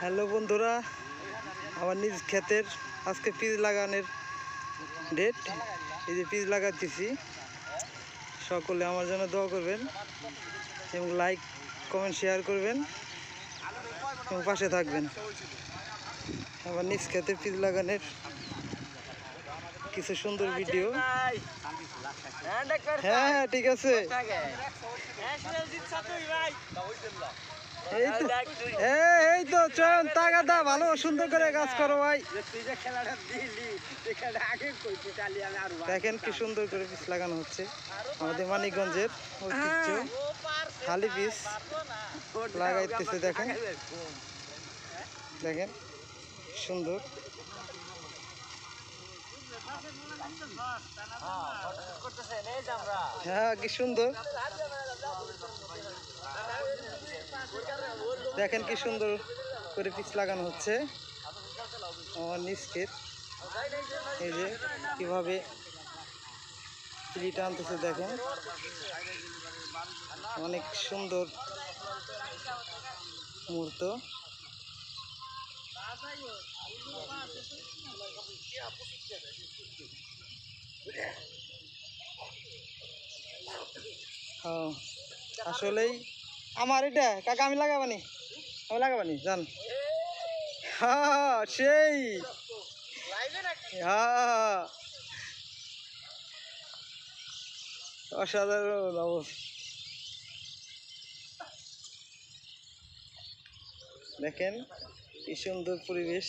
Hello বন্ধুরা, আমার নিজ ক্ষেতের আজকে পিজ লাগানোর ডেট এই যে পিজ লাগাতেছি। সকলে আমার জন্য দোয়া করবেন এবং লাইক কমেন্ট শেয়ার করবেন এবং পাশে থাকবেন। আমার নিজ ক্ষেতের পিজ লাগানোর কিছু সুন্দর ভিডিও হ্যাঁ হ্যাঁ ঠিক আছে। এই তো এই, এই তো চয়ন তাগাদা ভালো সুন্দর করে কাজ করো ভাই। দেখেন কি সুন্দর করে পিস লাগানো হচ্ছে। আমাদের মানিকগঞ্জের ঐতিহ্য। খালি পিস লাগাইতেছে দেখেন। দেখেন সুন্দর। হ্যাঁ কি সুন্দর। দেখেন কি সুন্দর করে পিস লাগানো হচ্ছে। আমার নিষ্কের এই যে কীভাবে চিলিটা আনতেছে, দেখেন। অনেক সুন্দর মুহূর্ত। ও, আসলেই? আমার এটা? কাকা, আমি লাগাবানি? আমি লাগাবানি, জান। হ্যাঁ সেই। হ্যাঁ অসাধারণ অবস্থা। দেখেন, কি সুন্দর পরিবেশ।